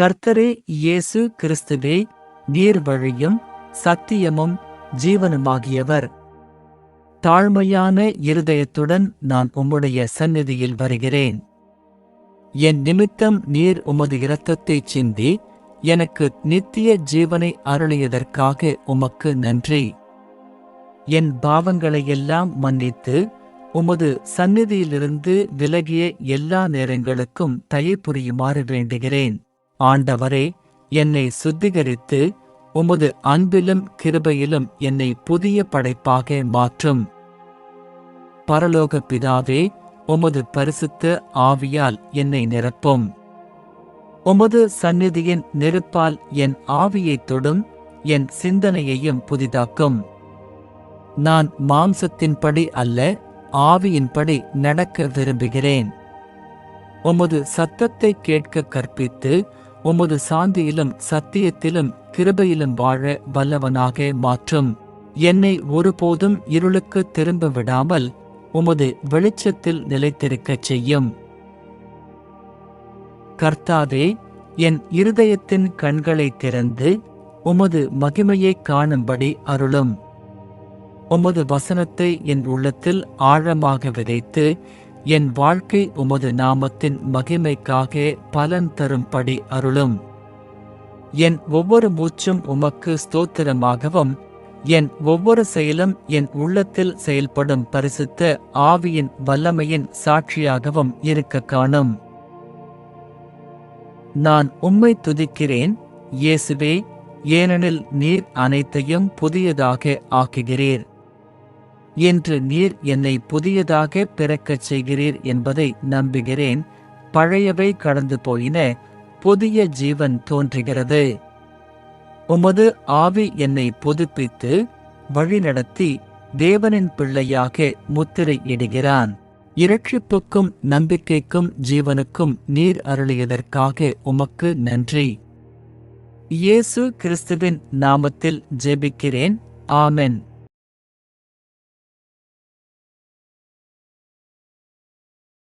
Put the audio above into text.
கர்த்தரே இயேசு கிறிஸ்துவே நீர் வழியும் சத்தியமும் ஜீவனுமாகியவர். தாழ்மையான இருதயத்துடன் நான் உம்முடைய சந்நிதியில் வருகிறேன். என் நிமித்தம் நீர் உமது இரத்தத்தைச் சிந்தி எனக்கு நித்திய ஜீவனை அருளியதற்காக உமக்கு நன்றி. என் பாவங்களையெல்லாம் மன்னித்து உமது சந்நிதியிலிருந்து விலகிய எல்லா நேரங்களுக்கும் தயை புரியுமாறு வேண்டுகிறேன். ஆண்டவரே என்னை சுத்திகரித்து உமது அன்பிலும் கிருபையிலும் என்னை புதிய படைப்பாக மாற்றும். பரலோக பிதாவே உமது பரிசுத்த ஆவியால் என்னை நிரப்பும். உமது சந்நிதியின் நெருப்பால் என் ஆவியைத் தொடும் என் சிந்தனையையும் புதிதாக்கும். நான் மாம்சத்தின்படி அல்ல ஆவியின்படி நடக்க விரும்புகிறேன். உமது சத்தத்தை கேட்க கற்பித்து உமது சாந்தியிலும் சத்தியத்திலும் கிருபையிலும் வாழ வல்லவனாக மாற்றும். என்னை ஒருபோதும் இருளுக்கு திரும்ப விடாமல் உமது வெளிச்சத்தில் நிலைத்திருக்கச் செய்யும். கர்த்தாதே என் இருதயத்தின் கண்களை திறந்து உமது மகிமையை காணும்படி அருளும். உமது வசனத்தை என் உள்ளத்தில் ஆழமாக விதைத்து என் வாழ்க்கை உமது நாமத்தின் மகிமைக்காக பலன் தரும்படி அருளும். என் ஒவ்வொரு மூச்சும் உமக்கு ஸ்தோத்திரமாகவும் என் ஒவ்வொரு செயலும் என் உள்ளத்தில் செயல்படும் பரிசுத்த ஆவியின் வல்லமையின் சாட்சியாகவும் இருக்க காணும். நான் உம்மை துதிக்கிறேன் இயேசுவே ஏனெனில் நீர் அனைத்தையும் புதியதாக ஆக்குகிறீர். என்று நீர் என்னை புதியதாக பிறக்கச் செய்கிறீர் என்பதை நம்புகிறேன். பழையவை கடந்து போயின புதிய ஜீவன் தோன்றுகிறது. உமது ஆவி என்னை புதுப்பித்து வழிநடத்தி தேவனின் பிள்ளையாக முத்திரையிடுகிறான். இரட்சிப்புக்கும் நம்பிக்கைக்கும் ஜீவனுக்கும் நீர் அருளியதற்காக உமக்கு நன்றி. இயேசு கிறிஸ்துவின் நாமத்தில் ஜெபிக்கிறேன். ஆமென்.